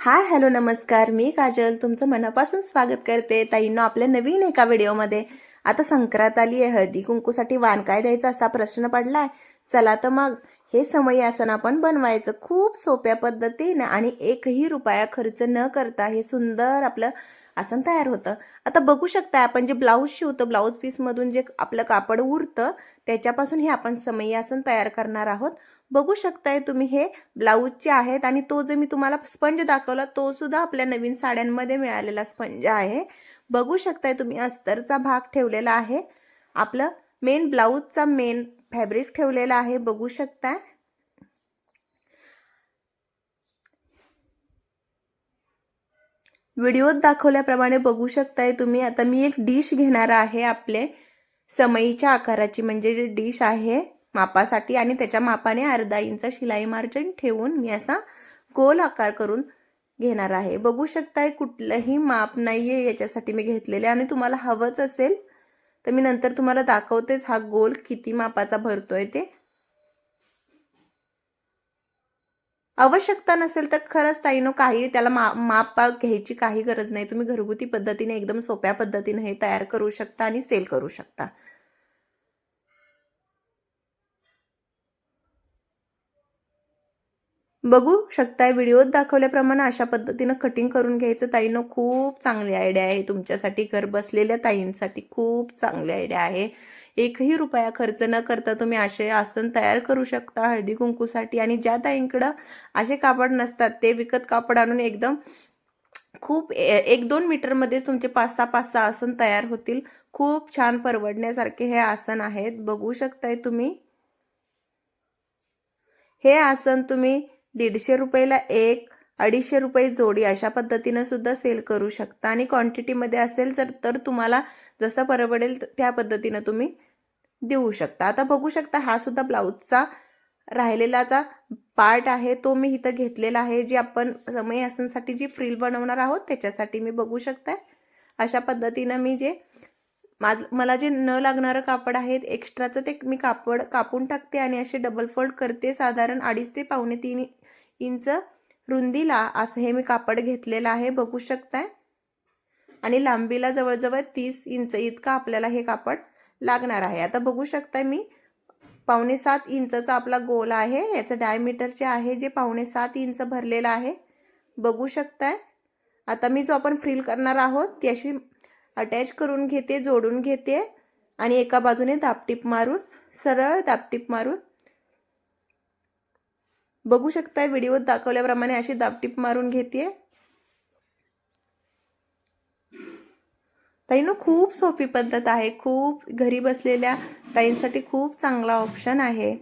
Hi hello नमस्कार. मी काजल. तुमचं मनापासून स्वागत करते ताईंनो आपल्या नवीन एका व्हिडिओमध्ये. आता संक्रांत आली आहे. हळदी कुंकूसाठी वाण काय द्यायचा असा प्रश्न पडलाय. चला तर मग हे समयासन आसन आपण बनवायचं. खूप सोप्या पद्धतीने आणि एकही रुपया खर्च न करता हे सुंदर आपलं आसन तयार होतं. आता बघू शकता आपण जे ब्लाऊज शिवतो ब्लाऊज पीसमधून जे आपलं कापड उरतं त्याच्यापासून हे आपण समयासन आसन तयार करणार आहोत. बघू शकताय तुम्ही हे ब्लाऊजचे आहेत आणि तो जो मी तुम्हाला स्पंज दाखवला तो सुद्धा आपल्या नवीन साड्यांमध्ये मिळालेला स्पंज आहे. बघू शकताय तुम्ही अस्तरचा भाग ठेवलेला आहे. आपलं मेन ब्लाऊजचा मेन फॅब्रिक ठेवलेला आहे. बघू शकताय. व्हिडिओत दाखवल्याप्रमाणे बघू शकताय तुम्ही. आता मी एक डिश घेणार आहे आपले समईच्या आकाराची म्हणजे डिश आहे. मापासाठी आणि त्याच्या मापाने अर्धा इंच शिलाई मार्जिन ठेवून मी असा गोल आकार करून घेणार आहे. बघू शकताय कुठलंही माप नाही आहे याच्यासाठी मी घेतलेले आणि तुम्हाला हवंच असेल तर मी नंतर तुम्हाला दाखवतेच हा गोल किती मापाचा भरतोय ते. आवश्यकता नसेल तर खरंच ताईनो काही त्याला मा माप घ्यायची काही गरज नाही. तुम्ही घरगुती पद्धतीने एकदम सोप्या पद्धतीने हे तयार करू शकता आणि सेल करू शकता. बघू शकताय. व्हिडिओत दाखवल्याप्रमाणे अशा पद्धतीनं कटिंग करून घ्यायचं. ताईनं खूप चांगली आयडिया आहे तुमच्यासाठी. घर बसलेल्या ताईंसाठी खूप चांगली आयडिया आहे. एकही रुपया खर्च न करता तुम्ही असे आसन तयार करू शकता हळदी कुंकूसाठी. आणि ज्या ताईंकडं असे कापड नसतात ते विकत कापड आणून एकदम खूप एक दोन मीटरमध्येच तुमचे पाच सहा पाच सहा आसन तयार होतील. खूप छान परवडण्यासारखे हे आसन आहेत. बघू शकताय तुम्ही. हे आसन तुम्ही दीडशे रुपयेला एक अडीचशे रुपये जोडी अशा पद्धतीनं सुद्धा सेल करू शकता. आणि क्वांटिटीमध्ये असेल तर तर तुम्हाला जसं परवडेल त्या पद्धतीनं तुम्ही देऊ शकता. आता बघू शकता हा सुद्धा ब्लाऊजचा राहिलेलाचा पार्ट आहे. तो मी इथं घेतलेला आहे. जी आपण समय आसनसाठी जी फ्रील बनवणार आहोत त्याच्यासाठी मी बघू शकताय अशा पद्धतीनं मी जे माझ मला जे न लागणारं कापड आहे एक्स्ट्राचं ते मी कापड कापून टाकते आणि असे डबल फोल्ड करते. साधारण अडीच ते पावणे तीन इंच रुंदीला असं हे मी कापड घेतलेलं आहे बघू शकताय. आणि लांबीला जवळजवळ तीस इंच इतका आपल्याला हे कापड लागणार आहे. आता बघू शकताय मी पावणे सात इंचचा आपला गोल आहे. याचं डायमीटरचे आहे जे पावणे सात इंच भरलेलं आहे बघू शकताय. आता मी जो आपण फ्रील करणार आहोत ती अशी अटॅच करून घेते जोडून घेते आणि एका बाजूने दापटीप मारून सरळ दापटीप मारून बघू शकताय व्हिडिओत दाखवल्याप्रमाणे अशी दापटीप मारून घेते ताईनो खूप सोपी पद्धत आहे. खूप घरी बसलेल्या ताईंसाठी खूप चांगला ऑप्शन आहे.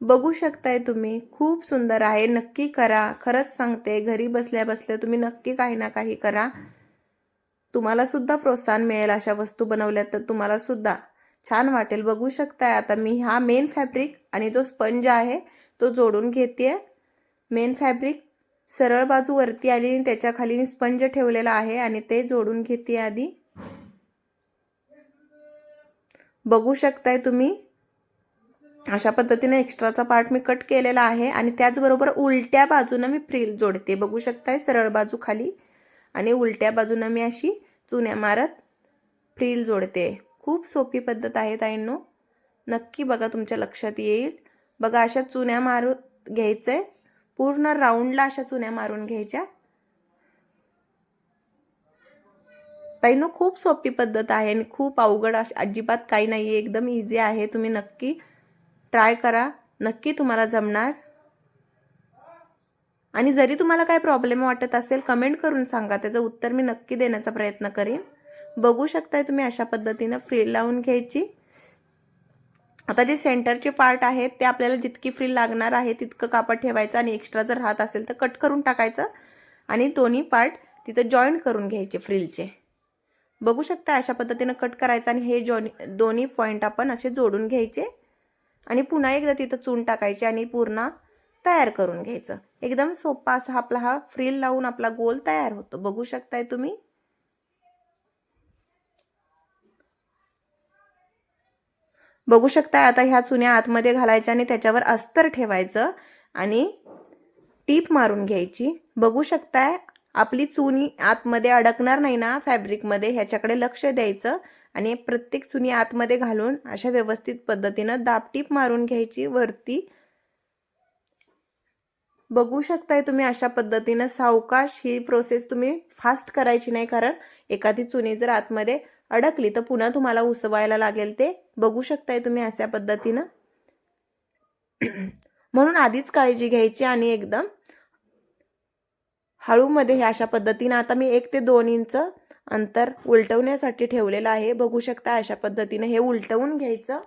बघू शकताय तुम्ही. खूप सुंदर आहे. नक्की करा. खरंच सांगते घरी बसल्या बसल्या तुम्ही नक्की काही ना काही करा. तुम्हाला सुद्धा प्रोत्साहन मिळेल अशा वस्तू बनवल्या तर तुम्हाला सुद्धा. छान वाटेल. बघू शकताय आता मी हा मेन फॅब्रिक आणि जो स्पंज आहे तो जोडून घेते मेन फॅब्रिक सरळ बाजू वरती आली आणि त्याच्याखाली मी स्पंज ठेवलेला आहे आणि ते जोडून घेते आधी. बघू शकताय तुम्ही. अशा पद्धतीने एक्स्ट्राचा पार्ट मी कट केलेला आहे आणि त्याचबरोबर उलट्या बाजूनं मी फ्रील जोडते. बघू शकताय सरळ बाजू खाली आणि उलट्या बाजूनं मी अशी चुन्या मारत फ्रील जोडते. खूप सोपी पद्धत आहे ताईंनो. नक्की बघा तुमच्या लक्षात येईल. बघा अशा चुन्या मारू घ्यायचे पूर्ण राऊंडला अशा चुन्या मारून घ्यायच्या. ताईनो खूप सोपी पद्धत आहे आणि खूप अवघड अजिबात काही नाही आहे एकदम इझी आहे. तुम्ही नक्की ट्राय करा. नक्की तुम्हाला जमणार. आणि जरी तुम्हाला काय प्रॉब्लेम वाटत असेल कमेंट करून सांगा. त्याचं उत्तर मी नक्की देण्याचा प्रयत्न करीन. बघू शकताय तुम्ही अशा पद्धतीनं फ्री लावून घ्यायची. आता जे सेंटरचे पार्ट आहेत ते आपल्याला जितकी फ्रील लागणार आहे तितकं कापड ठेवायचं आणि एक्स्ट्रा जर राहत असेल तर कट करून टाकायचं आणि दोन्ही पार्ट तिथं जॉईन करून घ्यायचे फ्रीलचे. बघू शकता अशा पद्धतीनं कट करायचं आणि हे जॉनी दोन्ही पॉईंट आपण असे जोडून घ्यायचे आणि पुन्हा एकदा तिथं चून टाकायचे आणि पूर्ण तयार करून घ्यायचं. एकदम सोपा असा आपला हा फ्रील लावून आपला गोल तयार होतो. बघू शकताय तुम्ही? बघू शकता आता ह्या चुन्या आतमध्ये घालायच्या आणि त्याच्यावर अस्तर ठेवायचं आणि टीप मारून घ्यायची. बघू शकताय आपली चुनी आतमध्ये अडकणार नाही ना फॅब्रिकमध्ये ह्याच्याकडे लक्ष द्यायचं आणि प्रत्येक चुनी आतमध्ये घालून अशा व्यवस्थित पद्धतीनं दापटीप मारून घ्यायची वरती. बघू शकताय तुम्ही अशा पद्धतीनं सावकाश ही प्रोसेस तुम्ही फास्ट करायची नाही कारण एखादी चुनी जर आतमध्ये अडकली तर पुन्हा तुम्हाला उसवायला लागेल ते. बघू शकताय तुम्ही अशा पद्धतीनं. म्हणून आधीच काळजी घ्यायची आणि एकदम हळूमध्ये हे अशा पद्धतीनं आता मी एक ते दोन इंच अंतर उलटवण्यासाठी ठेवलेलं आहे. बघू शकता अशा पद्धतीनं हे उलटवून घ्यायचं.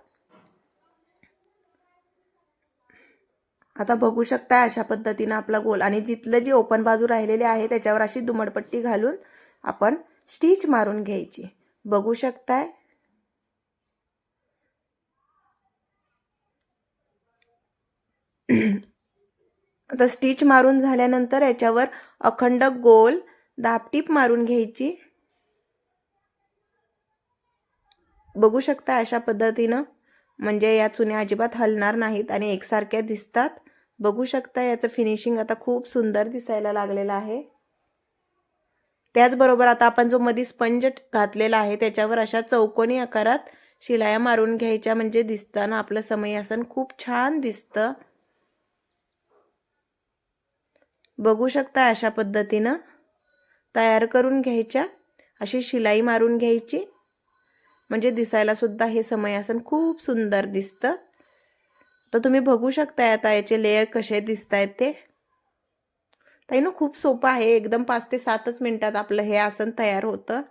आता बघू शकता अशा पद्धतीनं आपला गोल आणि जिथलं जी ओपन बाजू राहिलेली आहे त्याच्यावर अशी दुमडपट्टी घालून आपण स्टिच मारून घ्यायची. बघू शकताय. आता स्टिच मारून झाल्यानंतर याच्यावर अखंड गोल दापटीप मारून घ्यायची. बघू शकता अशा पद्धतीनं. म्हणजे या चुन्या अजिबात हलणार नाहीत आणि एकसारख्या दिसतात. बघू शकता याचं फिनिशिंग आता खूप सुंदर दिसायला लागलेलं आहे. त्याचबरोबर आता आपण जो मध्ये स्पंज घातलेला आहे त्याच्यावर अशा चौकोनी आकारात शिलाया मारून घ्यायच्या म्हणजे दिसताना आपलं समयासन खूप छान दिसतं. बघू शकता अशा पद्धतीनं. तयार करून घ्यायच्या. अशी शिलाई मारून घ्यायची. म्हणजे दिसायला सुद्धा हे समयासन खूप सुंदर दिसतं. तर तुम्ही बघू शकता आता याचे लेअर कसे दिसत आहेत ते. ताई ना खूप सोपं आहे. एकदम पाच ते सातच मिनिटात आपलं हे आसन तयार होतं.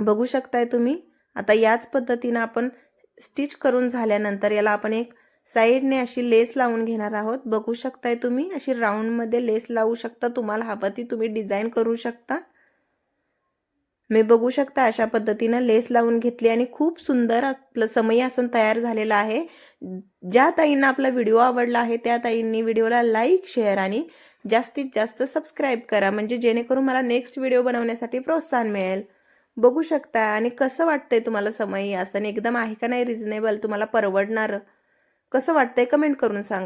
बघू शकताय तुम्ही. आता याच पद्धतीनं आपण स्टिच करून झाल्यानंतर याला आपण एक साईडने अशी लेस लावून घेणार आहोत. बघू शकताय तुम्ही अशी राऊंडमध्ये लेस लावू शकता. तुम्हाला हवं ती तुम्ही डिझाईन करू शकता. मी बघू शकता अशा पद्धतीनं लेस लावून घेतली आणि खूप सुंदर आपलं समयासन तयार झालेलं आहे. ज्या ताईंना आपला व्हिडिओ आवडला आहे त्या ताईंनी व्हिडिओला लाईक शेअर आणि जास्तीत जास्त सबस्क्राईब करा. म्हणजे जेणेकरून मला नेक्स्ट व्हिडिओ बनवण्यासाठी प्रोत्साहन मिळेल. बघू शकता. आणि कसं वाटतंय तुम्हाला समय आसन एकदम आहे का नाही? रिझनेबल? तुम्हाला परवडणारं? कसं वाटतंय? कमेंट करून सांगा.